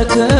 hasretim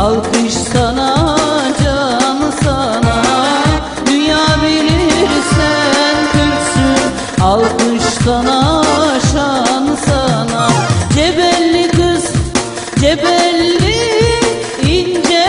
Alkış sana can sana. Dünya bilir sen Türksün. Alkış sana şan sana. Cebelli kız cebelli ince